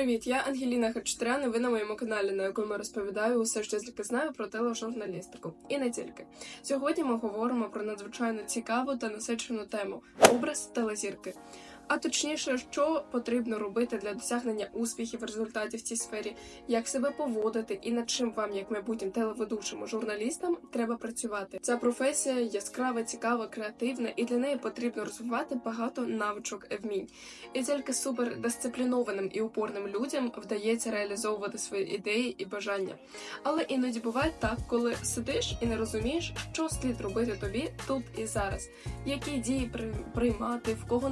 Привіт, я Ангеліна Хачатрян, ви на моєму каналі, на якому розповідаю усе, що тільки знаю про тележурналістику. І не тільки. Сьогодні ми говоримо про надзвичайно цікаву та насичену тему образ телезірки. А точніше, що потрібно робити для досягнення успіхів, результатів в цій сфері, як себе поводити і над чим вам, як майбутнім телеведучим журналістам, треба працювати. Ця професія яскрава, цікава, креативна, і для неї потрібно розвивати багато навичок вмінь. І тільки супердисциплінованим і упорним людям вдається реалізовувати свої ідеї і бажання. Але іноді буває так, коли сидиш і не розумієш, що слід робити тобі тут і зараз, які дії при- приймати, в кого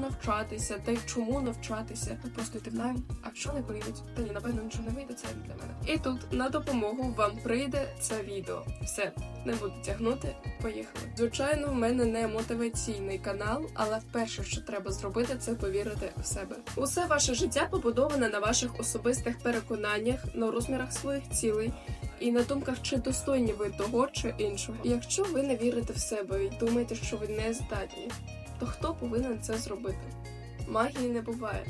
навчатися, та й чому навчатися. Просто йти в найм, а що не прийдуть, та ні, напевно, нічого не вийде. Це не для мене. І тут на допомогу вам прийде це відео. Все, не буду тягнути. Поїхали. Звичайно, в мене не мотиваційний канал, але перше, що треба зробити, це повірити в себе. Усе ваше життя побудоване на ваших особистих переконаннях, на розмірах своїх цілей і на думках, чи достойні ви того чи іншого. Якщо ви не вірите в себе і думаєте, що ви не здатні, то хто повинен це зробити? Магії не буває.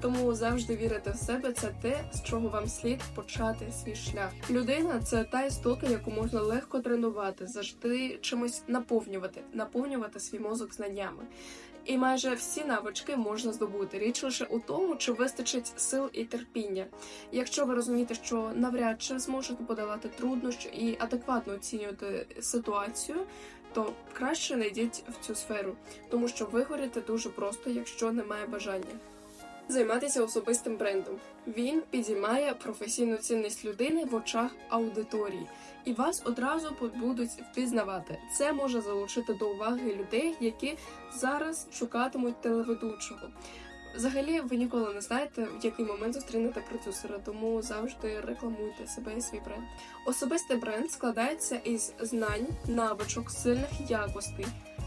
Тому завжди вірити в себе це те, з чого вам слід почати свій шлях. Людина це та істота, яку можна легко тренувати, завжди чимось наповнювати, наповнювати свій мозок знаннями. І майже всі навички можна здобути. Річ лише у тому, чи вистачить сил і терпіння. Якщо ви розумієте, що навряд чи зможете подолати труднощі і адекватно оцінювати ситуацію, то краще не йдіть в цю сферу, тому що вигоріти дуже просто, якщо немає бажання. Займатися особистим брендом. Він підіймає професійну цінність людини в очах аудиторії, і вас одразу будуть впізнавати. Це може залучити до уваги людей, які зараз шукатимуть телеведучого. Взагалі, ви ніколи не знаєте, в який момент зустрінете продюсера, тому завжди рекламуйте себе і свій бренд. Особистий бренд складається із знань, навичок, сильних якостей,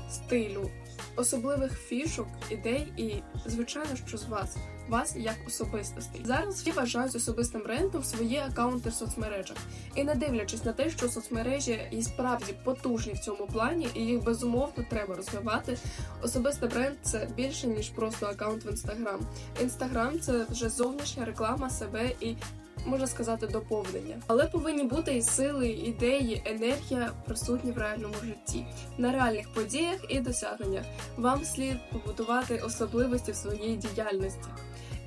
стилю, особливих фішок, ідей і, звичайно, що з вас. Вас як особистостей. Зараз всі вважають особистим брендом свої акаунти в соцмережах. І не дивлячись на те, що соцмережі і справді потужні в цьому плані, і їх безумовно треба розвивати. Особистий бренд це більше ніж просто акаунт в інстаграм. Інстаграм це вже зовнішня реклама себе і. Можна сказати, доповнення, але повинні бути і сили, ідеї, енергія присутні в реальному житті, на реальних подіях і досягненнях. Вам слід побудувати особливості в своїй діяльності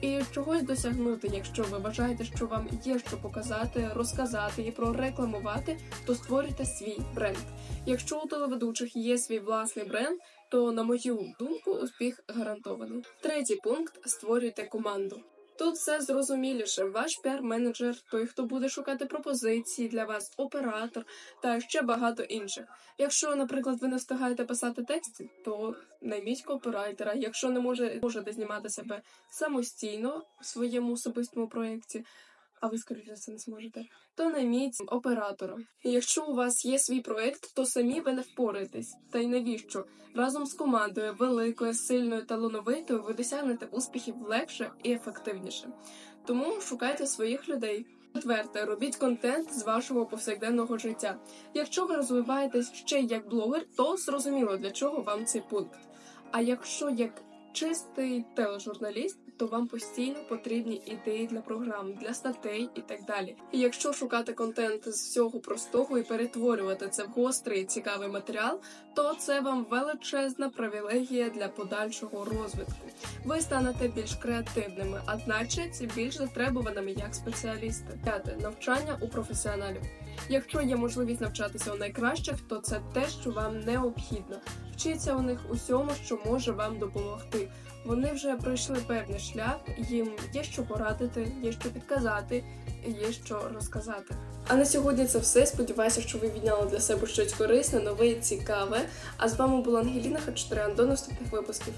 і чогось досягнути. Якщо ви вважаєте, що вам є що показати, розказати і прорекламувати, то створюйте свій бренд. Якщо у телеведучих є свій власний бренд, то на мою думку успіх гарантований. Третій пункт створюйте команду. Тут все зрозуміліше. Ваш піар-менеджер, той, хто буде шукати пропозиції для вас, оператор та ще багато інших. Якщо, наприклад, ви не встигаєте писати тексти, то найміть копірайтера. Якщо не може, можете знімати себе самостійно в своєму особистому проєкті, а ви, скоріше все, не зможете, то найміть оператора. Якщо у вас є свій проєкт, то самі ви не впораєтесь. Та й навіщо? Разом з командою, великою, сильною, талановитою, ви досягнете успіхів легше і ефективніше. Тому шукайте своїх людей. Четверте, робіть контент з вашого повсякденного життя. Якщо ви розвиваєтесь ще як блогер, то зрозуміло для чого вам цей пункт. А якщо як чистий тележурналіст, то вам постійно потрібні ідеї для програм, для статей і так далі. І якщо шукати контент з всього простого і перетворювати це в гострий цікавий матеріал, то це вам величезна привілегія для подальшого розвитку. Ви станете більш креативними, а значить більш затребуваними як спеціалісти. П'яте навчання у професіоналів. Якщо є можливість навчатися у найкращих, то це те, що вам необхідно. Вчіться у них усьому, що може вам допомогти. Вони вже пройшли певний шлях, їм є що порадити, є що підказати, є що розказати. А на сьогодні це все. Сподіваюся, що ви відняли для себе щось корисне, нове цікаве. А з вами була Ангеліна Хачатрян. До наступних випусків.